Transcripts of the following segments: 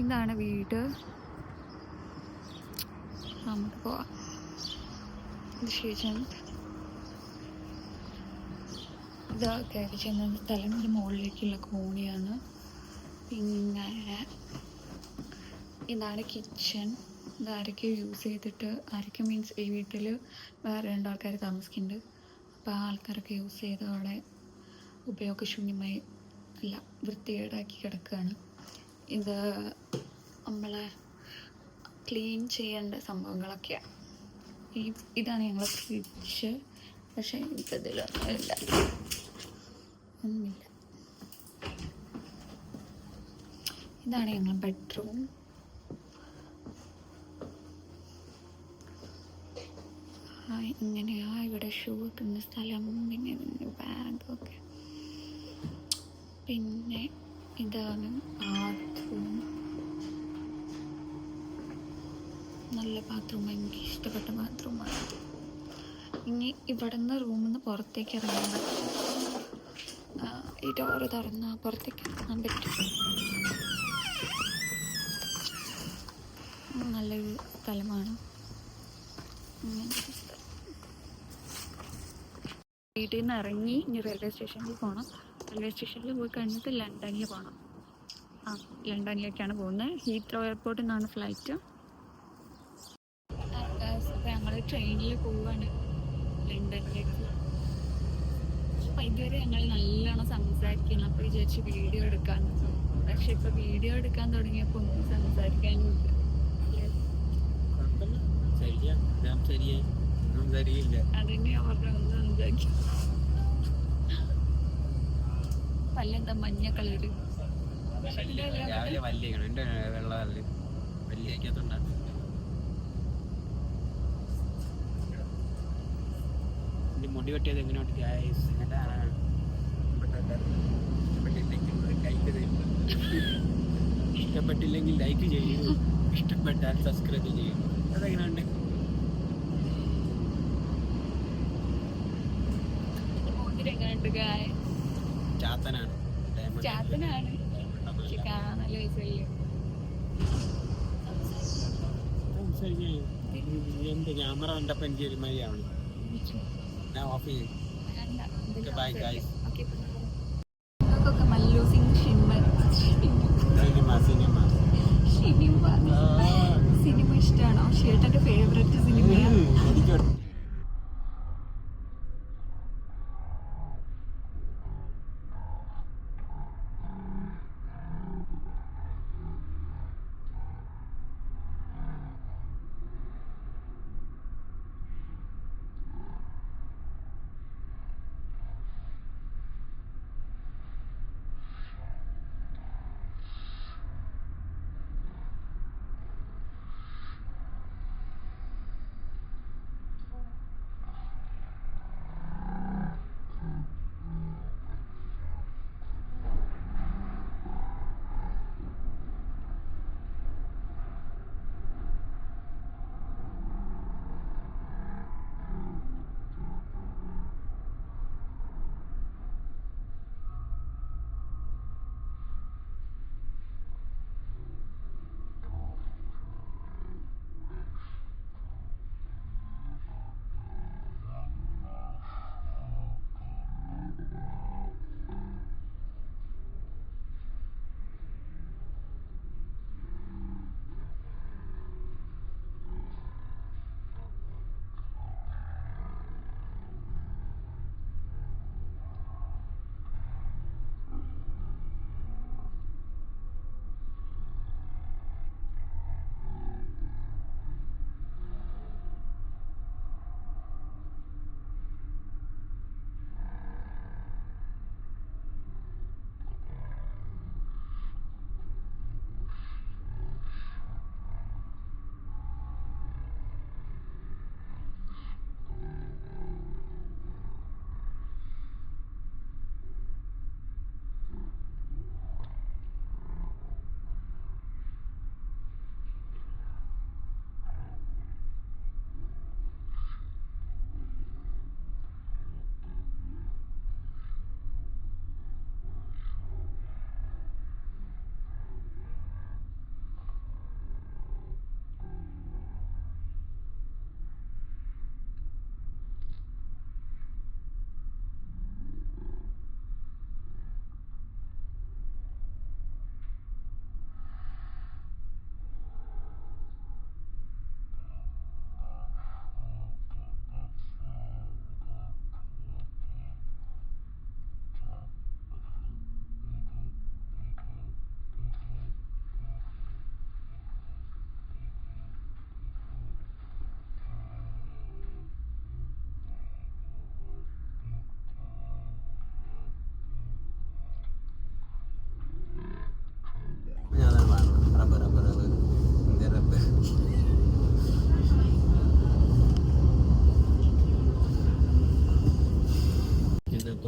ഇതാണ് വീട്. നമുക്ക് പോവാം. ഇത് കയറി ചെന്ന സ്ഥലം ഒരു മുകളിലേക്കുള്ള കോണിയാണ്. പിന്നെ ഇതാണ് കിച്ചൺ ഇത് ആരൊക്കെ യൂസ് ചെയ്തിട്ട് ആരൊക്കെ മീൻസ് ഈ വീട്ടിൽ വേറെ രണ്ടാൾക്കാർ താമസിക്കുന്നുണ്ട്. അപ്പോൾ ആ ആൾക്കാരൊക്കെ യൂസ് ചെയ്ത് അവിടെ ഉപയോഗശൂന്യമായി അല്ല വൃത്തികേടാക്കി കിടക്കുകയാണ് ഇത് നമ്മളെ ക്ലീൻ ചെയ്യേണ്ട സംഭവങ്ങളൊക്കെയാണ് ഈ ഇതാണ് ഞങ്ങളെ ഫ്രിഡ്ജ്. പക്ഷേ ഇപ്പം ഇതിലൊന്നുമില്ല ഒന്നുമില്ല. ഇതാണ് ഞങ്ങളെ ബെഡ്റൂം. ഇങ്ങനെയാ ഇവിടെ ഷൂ വെക്കുന്ന സ്ഥലം പിന്നെ ബാഗൊക്കെ. പിന്നെ ഇതാണ് ബാത്റൂം നല്ല ബാത്റൂം എനിക്ക് ഇഷ്ടപ്പെട്ട ബാത്റൂമാണ് ഇനി ഇവിടെ നിന്ന് റൂമിൽ നിന്ന് പുറത്തേക്ക് ഇറങ്ങാൻ പറ്റും. ഈ ഡോറ് തുറന്ന് പുറത്തേക്ക് ഇറങ്ങാൻ പറ്റും. നല്ലൊരു സ്ഥലമാണ്. വീട്ടിൽ നിന്ന് ഇറങ്ങി ഇനി റെയിൽവേ സ്റ്റേഷനിൽ പോകണം റെയിൽവേ സ്റ്റേഷനിൽ പോയി കഴിഞ്ഞിട്ട് ലണ്ടനിൽ പോകണം ആ ലണ്ടനിലേക്കാണ് പോകുന്നത്. ഹീത്രോ എയർപോർട്ടിൽ നിന്നാണ് ഫ്ലൈറ്റ്. ഞങ്ങൾ ട്രെയിനിൽ പോവാണ് ലണ്ടനിലേക്ക്. അപ്പം ഇതുവരെ ഞങ്ങൾ നല്ലോണം സംസാരിക്കണം അപ്പോൾ വിചാരിച്ച് വീഡിയോ എടുക്കാൻ. പക്ഷെ ഇപ്പം വീഡിയോ എടുക്കാൻ തുടങ്ങിയപ്പോൾ ഒന്നും സംസാരിക്കാനും ഇല്ല. കുഴപ്പമില്ല. ശരിയാ. ഞാൻ ശരിയായി. ഒന്നും ശരിയില്ല അതന്നെ അവരുടെ ഒന്ന് സംസാരിക്കും പല്ലെന്താ മഞ്ഞ കളറ്? രാവിലെ മുടി വെട്ടിയത് എങ്ങനെയുണ്ട് ഗായ്സ് ഇഷ്ടപ്പെട്ടില്ലെങ്കിൽ ലൈക്ക് ചെയ്യൂ. ഇഷ്ടപ്പെട്ടാൽ സബ്സ്ക്രൈബ് ചെയ്യൂ. അതെങ്ങനെയുണ്ട്? എങ്ങനെയുണ്ട് ഗായ ചാത്തനാണ്. പക്ഷെ. കാണാൻ നല്ല രസമില്ലേ? എന്റെ ക്യാമറ കണ്ടപ്പോൾ എനിക്ക് ഒരുമാതിരിയാണ് ഞാൻ ഓഫ് ചെയ്യും. സിംഗ് ഷിമ്മർ സിനിമ ഇഷ്ടമാണോ ഷേട്ടന്റെ ഫേവറേറ്റ് സിനിമയാണ്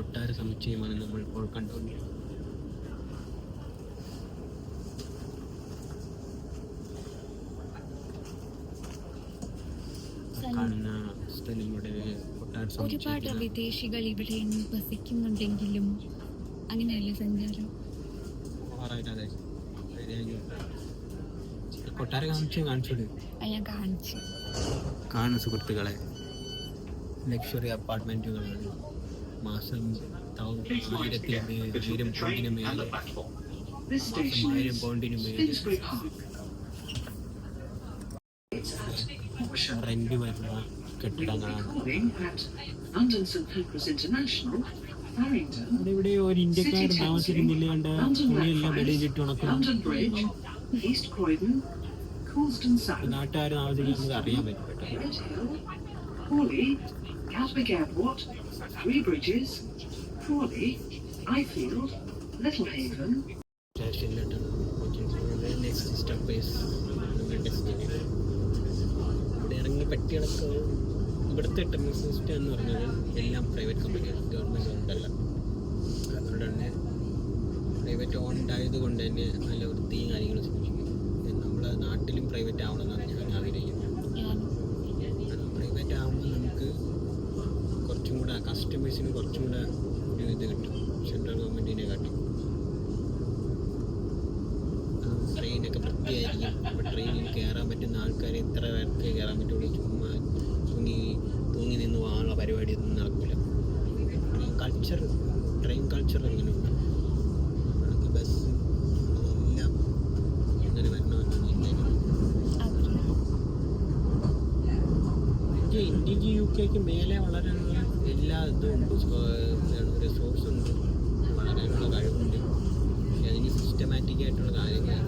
കൊട്ടാര സമുച്ചയമാണ് നമ്മൾ ഇപ്പോൾ കണ്ടുകൊണ്ടിരിക്കുന്നത്. കാണുന്ന കൊട്ടാര ഒരുപാട് വിദേശികൾ ഇവിടെ വസിക്കുന്നുണ്ടെങ്കിലും അങ്ങനെയല്ലേ സഞ്ചാരം. കൊട്ടാര കാണിച്ച് കാണിച്ചോട് അയ്യാ കാണിച്ചു. സുഹൃത്തുക്കളെ ലക്ഷറി അപ്പാർട്ട്മെന്റുകളാണ്. മാസം മേ- ആയിരം പൗണ്ടിന് മേലെ station ആയിരം പൗണ്ടിന് മേലെ. റെന്റ് വരുന്ന കെട്ടിടങ്ങളാണ് ഇവിടെ ഇവിടെ ഒരു ഇന്ത്യക്കാർ താമസിക്കുന്നില്ല കണ്ട തുണിയെല്ലാം വെളിയിലിട്ട് ഉണക്കുന്നു നാട്ടുകാർ താമസിക്കുന്നത് അറിയാൻ പറ്റും Three Bridges, Crawley, Ifield, Littlehaven, പറ്റിയടക്ക ഇവിടുത്തെ ടെർമിനൽ എന്ന് പറഞ്ഞത് എല്ലാം പ്രൈവറ്റ് കമ്പനിയാണ് ഗവൺമെന്റ് ഉണ്ടല്ല അതുകൊണ്ട് തന്നെ പ്രൈവറ്റ് ഓൺഡ് ആയതുകൊണ്ട് തന്നെ നല്ല വൃത്തിയും കാര്യങ്ങളും സൂക്ഷിക്കും. നമ്മുടെ നാട്ടിലും പ്രൈവറ്റ് ആവണമെന്നാണ് ഞാൻ ആഗ്രഹിക്കുന്നത് ഞാൻ പ്രൈവറ്റ് ആകുമ്പോൾ നമുക്ക് കുറച്ചും കൂടെ കസ്റ്റമേഴ്സിന് കുറച്ചും കൂടെ ഒരു ഇത് കിട്ടും. സെൻട്രൽ ഗവൺമെന്റിനെ കാട്ടും. ട്രെയിനൊക്കെ വൃത്തിയായിരിക്കും. അപ്പോൾ ട്രെയിനിൽ കയറാൻ പറ്റുന്ന ആൾക്കാർ ഇത്ര പേർക്ക് കയറാൻ പറ്റുള്ളൂ? ചുമ്മാ തൂങ്ങി തൂങ്ങി നിന്ന് പോകാനുള്ള പരിപാടി ഒന്നും നടക്കില്ല ട്രെയിൻ കൾച്ചർ ട്രെയിൻ കൾച്ചർ അങ്ങനെയുണ്ട് ബസ് എല്ലാം വരണമെന്നാണ് ഇന്ത്യ ഇന്ത്യയ്ക്ക് യു കെക്ക് മേലെ വളരാനുള്ള എല്ലാ ഇതും ഉണ്ട്. റിസോഴ്സ് ഉണ്ട്. വളരാനുള്ള കഴിവുണ്ട് പക്ഷെ അതിന് സിസ്റ്റമാറ്റിക് ആയിട്ടുള്ള കാര്യങ്ങൾ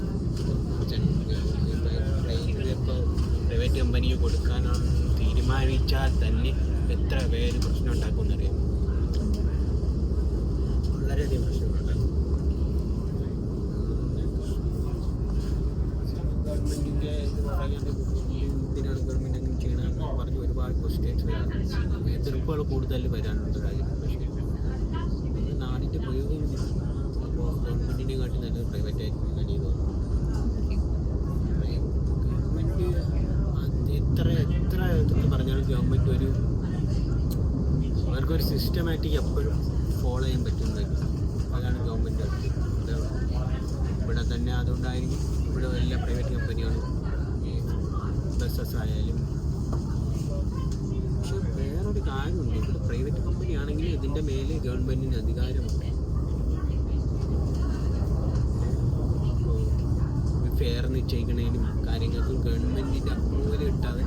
ഇപ്പോൾ പ്രൈവറ്റ് കമ്പനിക്ക് കൊടുക്കാനാണ് തീരുമാനിച്ചാൽ തന്നെ എത്ര പേര് പ്രശ്നം ഉണ്ടാക്കുമെന്നറിയാം വളരെയധികം പ്രശ്നങ്ങളുണ്ടാക്കും ഗവൺമെന്റിന്റെ ഇത് പറയാണ്ട് എന്തിനാണ് ഗവൺമെന്റ് അങ്ങനെ ചെയ്യണമെന്ന് ക്വസ്റ്റ്യൻസ് വരാറുണ്ട് എതിർപ്പുകൾ കൂടുതൽ വരാനുണ്ട് രാജ്യത്ത് പക്ഷേ നമ്മുടെ നാടിന്റെ പ്രയോഗം അപ്പോൾ ഗവൺമെന്റിനെ കാട്ടി നല്ലത് പ്രൈവറ്റ് ആയിരിക്കും തോന്നുന്നത് ഗവൺമെന്റ് എത്ര എത്ര ഇതൊക്കെ പറഞ്ഞാലും ഗവൺമെന്റ് ഒരു അവർക്കൊരു സിസ്റ്റമാറ്റിക് എപ്പോഴും ഫോളോ ചെയ്യാൻ പറ്റുന്നതായിരിക്കും അതാണ് ഗവൺമെന്റ് ഇവിടെ തന്നെ അതുകൊണ്ടായിരിക്കും ഇവിടെ എല്ലാ പ്രൈവറ്റ് കമ്പനികളും ബസ്സസ് ആയാലും വേറൊരു കാര്യമുണ്ട്. ഇവിടെ പ്രൈവറ്റ് കമ്പനി ആണെങ്കിൽ ഇതിന്റെ മേലെ ഗവൺമെന്റിന് അധികാരമുണ്ട്. ഫെയർ നിശ്ചയിക്കണേനും കാര്യങ്ങൾക്കും ഗവൺമെന്റിന്റെ അപ്രൂവൽ കിട്ടാതെ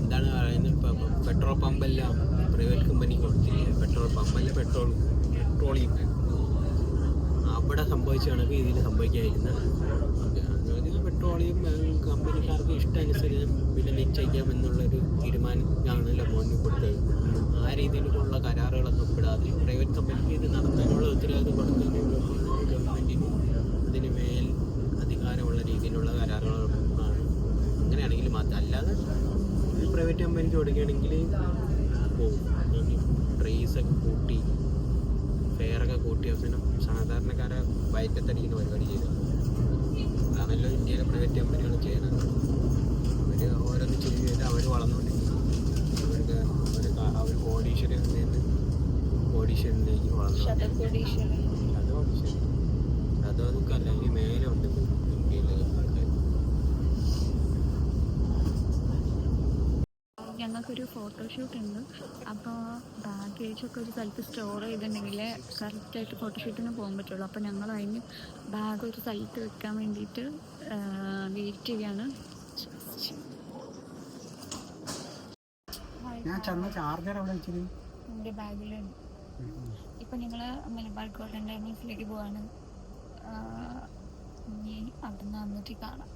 എന്താണ് പറയുന്നത്? ഇപ്പം പെട്രോൾ പമ്പെല്ലാം പ്രൈവറ്റ് കമ്പനി കൊടുത്തില്ലേ? പെട്രോൾ പമ്പല്ല പെട്രോൾ പെട്രോളിയം അവിടെ സംഭവിച്ച കണക്ക് ഇതിൽ സംഭവിക്കാതിരുന്ന പെട്രോളിയം കമ്പനിക്കാർക്ക് ഇഷ്ടാനുസരണം വില നിശ്ചയിക്കാം എന്നുള്ളൊരു തീരുമാനമാണ് മോനിൽ കൊടുത്തത്. ആ രീതിയിലുള്ള കരാറുകളൊന്നും ഒപ്പിടാതെ പ്രൈവറ്റ് കമ്പനിക്ക് ഇത് നടത്താനുള്ള ഉത്തരവാദിത്വം കൊടുത്തതിനുള്ള ഗവൺമെന്റിന് ഇതിന് മേൽ അധികാരമുള്ള രീതിയിലുള്ള കരാറുകൾ ആണ്. അങ്ങനെയാണെങ്കിൽ മാത്രം അല്ലാതെ പ്രൈവറ്റ് കമ്പനിക്ക് കൊടുക്കുകയാണെങ്കിൽ പോകും പ്രൈസൊക്കെ കൂട്ടി ഫെയറൊക്കെ കൂട്ടി അവസാനം സാധാരണക്കാരെ വയറ്റത്തടിക്കുന്ന പരിപാടി ചെയ്തു. അതാണല്ലോ ഇന്ത്യയിലെ പ്രൈവറ്റ് കമ്പനികൾ ചെയ്യുന്നത് അവർ ഓരോന്ന് ചെയ്ത് കഴിഞ്ഞാൽ അവർ വളർന്നുകൊണ്ടിരിക്കുന്നു. അവർക്ക് അവർ അവർ കോടീശ്വരിൽ നിന്ന് കോടീശ്വരനിലേക്ക് വളർന്നു അത് ശരി അത് നമുക്കല്ല ഇനി മേലെ ഉണ്ട് ഇന്ത്യയിലെ ആൾക്കാർ ഞങ്ങൾക്കൊരു ഫോട്ടോഷൂട്ട് ഉണ്ട്. അപ്പോൾ ബാഗേജൊക്കെ ഒരു സ്ഥലത്ത് സ്റ്റോർ ചെയ്തിട്ടുണ്ടെങ്കിൽ കറക്റ്റായിട്ട് ഫോട്ടോഷൂട്ടിന് പോകാൻ പറ്റുള്ളൂ. അപ്പോൾ ഞങ്ങൾ അതിന് ബാഗ് ഒരു സ്ഥലത്ത് വെക്കാൻ വേണ്ടിയിട്ട് വെയിറ്റ് ചെയ്യാണ്. ഞാൻ ചെന്ന ചാർജർ അവിടെ വെച്ചത്? എന്റെ ബാഗിലുണ്ട് ഇപ്പം ഞങ്ങൾ മലബാർ ഗോൾഡൻ ഡയമണ്ട്സിലേക്ക് പോവാണ്. ഇനി അവിടെ നിന്ന് വന്നിട്ട് കാണാം.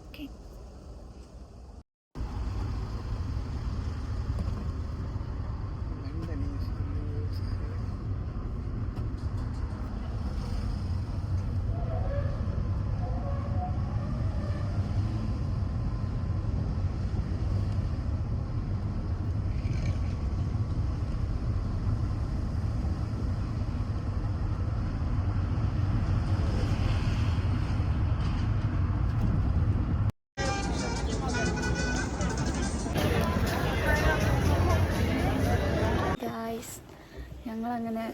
ഓക്കെ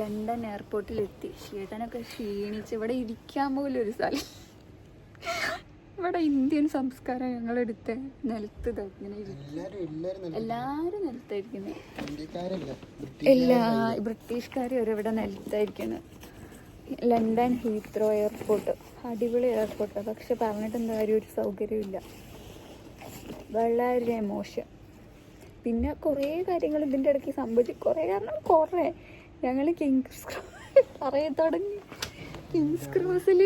ലണ്ടൻ എയർപോർട്ടിലെത്തി. ചേട്ടനൊക്കെ ക്ഷീണിച്ച് ഇവിടെ ഇരിക്കാൻ പോലും ഒരു സ്ഥലം ഇവിടെ ഇന്ത്യൻ സംസ്കാരം ഞങ്ങളെടുത്ത് നിലത്ത് ഇങ്ങനെ എല്ലാവരും നിലത്തായിരിക്കുന്നത് എല്ലാ ബ്രിട്ടീഷുകാരും വരെ ഇവിടെ നിലത്തായിരിക്കുന്നത് ലണ്ടൻ ഹീത്രോ എയർപോർട്ട് അടിപൊളി എയർപോർട്ട്. പക്ഷെ പറഞ്ഞിട്ട് എന്താ കാര്യം? ഒരു സൗകര്യമില്ല വളരെ മോശം. പിന്നെ കുറേ കാര്യങ്ങൾ ഇതിന്റെ ഇടയ്ക്ക് സംഭവിച്ചു കുറേ കാരണം കുറേ. ഞങ്ങൾ കിങ്സ് ക്രോസ് പറയാൻ തുടങ്ങി. കിങ്സ് ക്രോസിൽ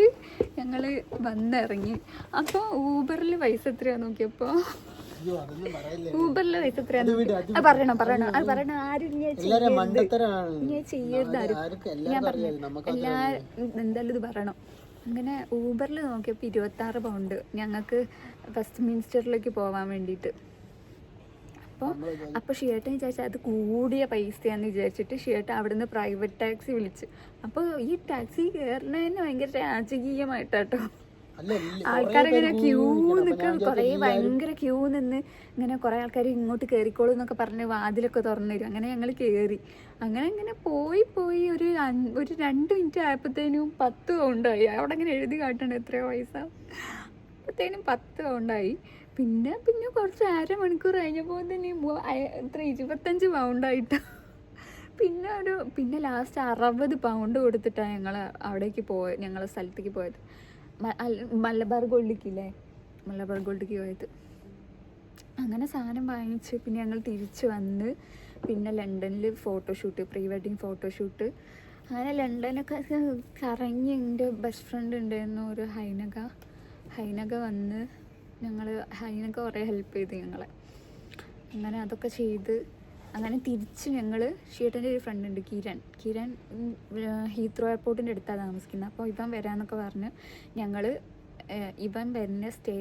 ഞങ്ങൾ വന്നിറങ്ങി. അപ്പോൾ ഊബറിൽ പൈസ എത്രയാണ് നോക്കിയപ്പോൾ ഊബറിൽ പൈസ അത് പറയണം പറയണം. അത് പറയണം. ആരും ഞാൻ ചെയ്യരുത്. ആരും. ഞാൻ പറഞ്ഞു എല്ലാ എന്തായാലും ഇത് പറയണം. അങ്ങനെ ഊബറിൽ നോക്കിയപ്പോൾ ഇരുപത്താറ് പൗണ്ട് ഞങ്ങൾക്ക് വെസ്റ്റ് മിനിസ്റ്ററിലേക്ക് പോകാൻ വേണ്ടിയിട്ട്. അപ്പോൾ അപ്പോൾ ഷിയേട്ടൻ വിചാരിച്ചാൽ അത് കൂടിയ പൈസയാണെന്ന് വിചാരിച്ചിട്ട് ഷിയേട്ടൻ അവിടുന്ന് പ്രൈവറ്റ് ടാക്സി വിളിച്ചു. അപ്പോൾ ഈ ടാക്സി കയറുന്നതന്നെ ഭയങ്കര രാജകീയമായിട്ടാട്ടോ. ആൾക്കാരിങ്ങനെ ക്യൂ നിൽക്കും. കുറേ ഭയങ്കര ക്യൂ നിന്ന് ഇങ്ങനെ കുറേ ആൾക്കാർ ഇങ്ങോട്ട് കയറിക്കോളൂ എന്നൊക്കെ പറഞ്ഞ് വാതിലൊക്കെ തുറന്നു തരും. അങ്ങനെ ഞങ്ങൾ കയറി അങ്ങനെ അങ്ങനെ പോയി പോയി ഒരു ഒരു രണ്ട് മിനിറ്റ് ആയപ്പോഴത്തേനും പത്ത് പൗണ്ടായി അവിടെ ഇങ്ങനെ എഴുതി കാട്ടണം എത്രയോ പൈസ. അപ്പോഴത്തേനും പത്ത് പൗണ്ടായി പിന്നെ പിന്നെ കുറച്ച് അരമണിക്കൂർ കഴിഞ്ഞപ്പോൾ തന്നെ എത്ര ഇരുപത്തഞ്ച് പൗണ്ടായിട്ട് പിന്നെ ഒരു പിന്നെ ലാസ്റ്റ് അറുപത് പൗണ്ട് കൊടുത്തിട്ടാണ് ഞങ്ങൾ അവിടേക്ക് പോയത് ഞങ്ങളെ സ്ഥലത്തേക്ക് പോയത്. മലബാർ ഗോൾഡിക്കില്ലേ? മലബാർ ഗോൾഡിക്ക് പോയത്. അങ്ങനെ സാധനം വാങ്ങിച്ച് പിന്നെ ഞങ്ങൾ തിരിച്ച് വന്ന് പിന്നെ ലണ്ടനിൽ ഫോട്ടോഷൂട്ട് പ്രീ വെഡിങ് ഫോട്ടോഷൂട്ട് അങ്ങനെ ലണ്ടനൊക്കെ കറങ്ങി എന്റെ ബെസ്റ്റ് ഫ്രണ്ട് ഉണ്ടായിരുന്നു ഒരു ഹൈനക. ഹൈനക വന്ന് ഞങ്ങൾ ഹൈനക കുറേ ഹെൽപ്പ് ചെയ്തു ഞങ്ങളെ. അങ്ങനെ അതൊക്കെ ചെയ്ത് അങ്ങനെ തിരിച്ച് ഞങ്ങൾ ഷീട്ടന്റെ ഒരു ഫ്രണ്ട് ഉണ്ട് കിരൺ. കിരൺ ഹീത്രോ എയർപോർട്ടിന്റെ അടുത്താണ് താമസിക്കുന്നത്. അപ്പോൾ ഇവൻ വരാമെന്നൊക്കെ പറഞ്ഞ് ഞങ്ങൾ ഇവൻ വരുന്ന സ്റ്റേ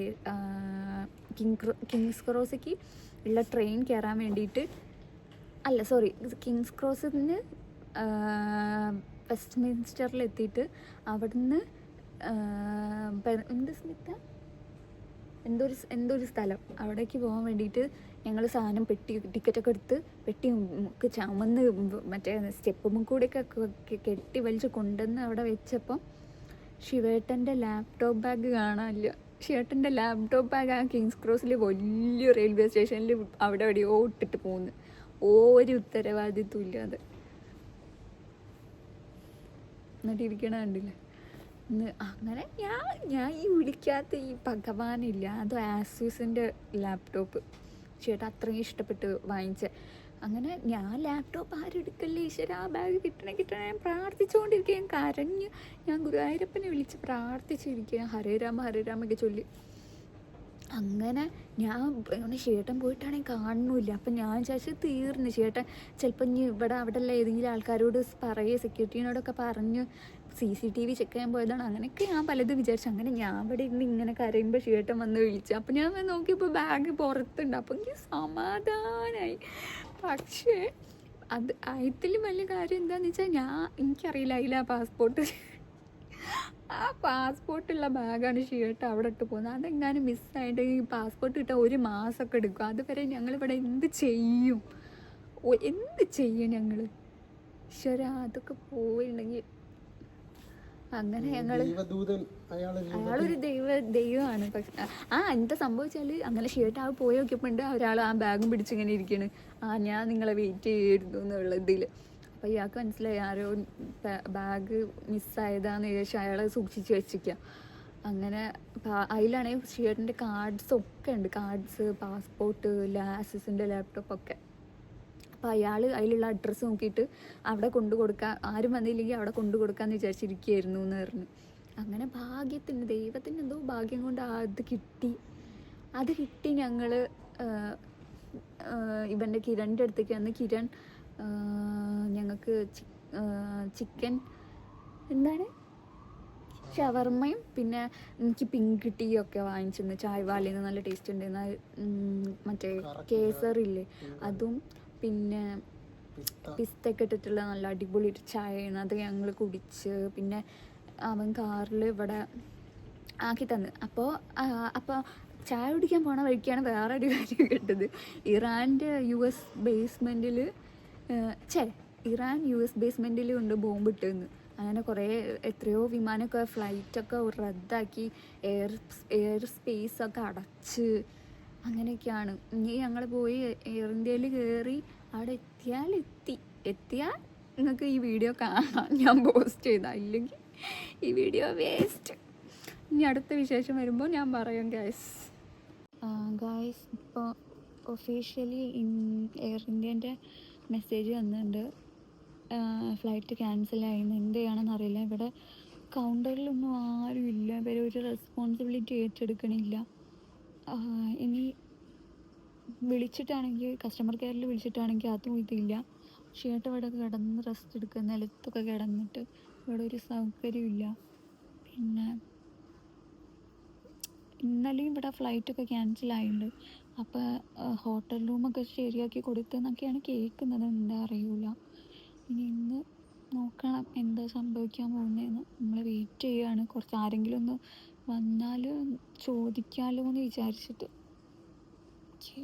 കിങ് കിങ്സ് ക്രോസിക്ക് ഉള്ള ട്രെയിൻ കയറാൻ വേണ്ടിയിട്ട് അല്ല സോറി കിങ്സ് ക്രോസിൽ നിന്ന് വെസ്റ്റ് മിൻസ്റ്ററിൽ എത്തിയിട്ട് അവിടുന്ന് എന്ത് സ്മിത്ത? എന്തോ ഒരു എന്തോ ഒരു സ്ഥലം. അവിടേക്ക് പോകാൻ വേണ്ടിയിട്ട് ഞങ്ങൾ സാധനം പെട്ടി ടിക്കറ്റൊക്കെ എടുത്ത് പെട്ടി ഒക്കെ ചമന്ന് മറ്റേ സ്റ്റെപ്പും കൂടെയൊക്കെ കെട്ടി വലിച്ച് കൊണ്ടുവന്ന് അവിടെ വെച്ചപ്പം ശിവേട്ടന്റെ ലാപ്ടോപ്പ് ബാഗ് കാണാനില്ല. ശിവേട്ടന്റെ ലാപ്ടോപ്പ് ബാഗ് ആ കിങ്സ് ക്രോസിൽ വലിയ റെയിൽവേ സ്റ്റേഷനിൽ അവിടെ എവിടെയോ ഇട്ടിട്ട് പോകുന്നു ഒരു ഉത്തരവാദിത്വം ഇല്ലാതെ. എന്നിട്ട് ഇരിക്കണ കണ്ടില്ലേ? അങ്ങനെ ഞാൻ ഞാൻ ഈ വിളിക്കാത്ത ഈ ഭഗവാനില്ല. അത് ആസൂസിന്റെ ലാപ്ടോപ്പ് ചേട്ടാ അത്രയും ഇഷ്ടപ്പെട്ട് വാങ്ങിച്ച. അങ്ങനെ ഞാൻ ലാപ്ടോപ്പ് ആരെടുക്കല്ലേ ഈശ്വര ആ ബാഗ് കിട്ടണേ കിട്ടണേ. ഞാൻ പ്രാർത്ഥിച്ചുകൊണ്ടിരിക്കുക ഞാൻ കരഞ്ഞ് ഞാൻ ഗുരുവായൂരപ്പനെ വിളിച്ച് പ്രാർത്ഥിച്ചിരിക്കുക ഹരേ രാമ ഹരേ രാമൊക്കെ ചൊല്ലി. അങ്ങനെ ഞാൻ അങ്ങനെ ചേട്ടൻ പോയിട്ടാണെങ്കിൽ കാണുന്നില്ല. അപ്പം ഞാൻ വിചാരിച്ചു തീർന്നു. ചേട്ടൻ ചിലപ്പോൾ ഇനി ഇവിടെ അവിടെ ഏതെങ്കിലും ആൾക്കാരോട് പറയുക സെക്യൂരിറ്റീനോടൊക്കെ പറഞ്ഞ് C C T V check ചെയ്യാൻ പോയതാണ്. അങ്ങനെയൊക്കെ ഞാൻ പലതും വിചാരിച്ചു. അങ്ങനെ ഞാൻ ഇവിടെ ഇരുന്ന് ഇങ്ങനെ കരയുമ്പോൾ ഷീട്ടം വന്ന് വിളിച്ചു. അപ്പം ഞാൻ നോക്കിയപ്പോൾ ബാഗ് പുറത്തുണ്ട്. അപ്പം എനിക്ക് സമാധാനമായി പക്ഷേ അത് അതിൽ വലിയ കാര്യം എന്താണെന്ന് വെച്ചാൽ ഞാൻ എനിക്കറിയില്ല അതിൽ ആ പാസ്പോർട്ട് ആ പാസ്പോർട്ടുള്ള ബാഗാണ് ഷീട്ട് അവിടെ ഇട്ട് പോകുന്നത്. അതെങ്ങാനും മിസ്സായിട്ട് ഈ പാസ്പോർട്ട് കിട്ടാൻ ഒരു മാസമൊക്കെ എടുക്കും. അതുവരെ ഞങ്ങളിവിടെ എന്ത് ചെയ്യും? എന്ത് ചെയ്യും ഞങ്ങൾ ശരാ അതൊക്കെ പോയിട്ടുണ്ടെങ്കിൽ അങ്ങനെ ഞങ്ങൾ ദൈവദൂതൻ അയാളൊരു ദൈവ ദൈവമാണ്. പക്ഷെ ആ എന്താ സംഭവിച്ചാൽ അങ്ങനെ ഷേർട്ട് ആ പോയി നോക്കിയപ്പോണ്ട് ഒരാൾ ആ ബാഗും പിടിച്ചിങ്ങനെ ഇരിക്കണ്. ആ ഞാൻ നിങ്ങളെ വെയിറ്റ് ചെയ്യായിരുന്നു എന്നുള്ള ഇതിൽ അപ്പോൾ ഇയാൾക്ക് മനസ്സിലായി ആരോ ബാഗ് മിസ്സായതാന്ന് ശേഷം അയാളെ സൂക്ഷിച്ച് വെച്ചിരിക്കുക അങ്ങനെ അതിലാണെങ്കിൽ ഷീട്ടിന്റെ കാർഡ്സ് ഒക്കെ ഉണ്ട്. കാർഡ്സ് പാസ്പോർട്ട് ലാസസിന്റെ ലാപ്ടോപ്പൊക്കെ അപ്പോൾ അയാൾ അതിലുള്ള അഡ്രസ്സ് നോക്കിയിട്ട് അവിടെ കൊണ്ടു കൊടുക്കാൻ ആരും വന്നില്ലെങ്കിൽ അവിടെ കൊണ്ടു കൊടുക്കാമെന്ന് വിചാരിച്ചിരിക്കുകയായിരുന്നു എന്ന് പറഞ്ഞു. അങ്ങനെ ഭാഗ്യത്തിന് ദൈവത്തിന് എന്തോ ഭാഗ്യം കൊണ്ട് അത് കിട്ടി. അത് കിട്ടി ഞങ്ങൾ ഇവന്റെ കിരണിന്റെ അടുത്തേക്ക് വന്ന് കിരൺ ഞങ്ങൾക്ക് ചിക്കൻ എന്താണ്? ഷവർമ്മയും പിന്നെ എനിക്ക് പിങ്ക് ടീ ഒക്കെ വാങ്ങിച്ചിരുന്നു. ചായവാലിൽ നിന്ന് നല്ല ടേസ്റ്റ് ഉണ്ടായിരുന്ന ഉം, മറ്റേ കേസറില്ലേ. അതും പിന്നെ പിസ്ത. പിസ്തയൊക്കെ ഇട്ടിട്ടുള്ള നല്ല അടിപൊളി ഒരു ചായയാണ്. അത് ഞങ്ങൾ കുടിച്ച് പിന്നെ അവൻ കാറിൽ ഇവിടെ ആക്കി തന്നു. അപ്പോൾ അപ്പോൾ ചായ കുടിക്കാൻ പോണ വഴിക്കാണ് വേറെ ഒരു കാര്യം കേട്ടത്. ഇറാന്റെ യു എസ് ബേസ്മെന്റിൽ ചേ ഇറാൻ യു എസ് ബേസ്മെന്റിൽ ഉണ്ട് ബോംബ് ഇട്ടെന്ന്. അങ്ങനെ കുറേ എത്രയോ വിമാനമൊക്കെ ഫ്ലൈറ്റൊക്കെ റദ്ദാക്കി എയർ എയർ സ്പേസ് ഒക്കെ അടച്ച് അങ്ങനെയൊക്കെയാണ്. ഇനി ഞങ്ങൾ പോയി എയർ ഇന്ത്യയിൽ കയറി അവിടെ എത്തിയാൽ എത്തി. എത്തിയാൽ നിങ്ങൾക്ക് ഈ വീഡിയോ കാണാം. ഞാൻ പോസ്റ്റ് ചെയ്ത. ഇല്ലെങ്കിൽ ഈ വീഡിയോ വേസ്റ്റ് ഇനി അടുത്ത വിശേഷം വരുമ്പോൾ ഞാൻ പറയും ഗൈസ് ഗായ്സ് ഇപ്പോൾ ഒഫീഷ്യലി എയർ ഇന്ത്യന്റെ മെസ്സേജ് വന്നിട്ടുണ്ട്. ഫ്ലൈറ്റ് ക്യാൻസൽ ആയിരുന്നു എന്ത് ചെയ്യണമെന്നറിയില്ല ഇവിടെ കൗണ്ടറിലൊന്നും ആരും ഇല്ല. ഇവർ ഒരു റെസ്പോൺസിബിലിറ്റി ഏറ്റെടുക്കണില്ല. ഇനി വിളിച്ചിട്ടാണെങ്കിൽ കസ്റ്റമർ കെയറിൽ വിളിച്ചിട്ടാണെങ്കിൽ അതും ഇതില്ല. ചേട്ടൻ ഇവിടെ കിടന്ന് റെസ്റ്റ് എടുക്കുക നിലത്തൊക്കെ കിടന്നിട്ട് ഇവിടെ ഒരു സൗകര്യമില്ല പിന്നെ ഇന്നലെയും ഇവിടെ ഫ്ലൈറ്റൊക്കെ ക്യാൻസൽ ആയിട്ടുണ്ട് അപ്പോൾ ഹോട്ടൽ റൂമൊക്കെ ശരിയാക്കി കൊടുത്തെന്നൊക്കെയാണ് കേൾക്കുന്നത് എന്താ അറിയൂല. ഇനി ഇന്ന് നോക്കണം എന്താ സംഭവിക്കാൻ പോകുന്നതെന്ന് നമ്മൾ വെയിറ്റ് ചെയ്യുകയാണ് കുറച്ച് ആരെങ്കിലും ഒന്ന് വന്നാൽ ചോദിക്കാമല്ലോ എന്ന് വിചാരിച്ചിട്ട്. ഓക്കേ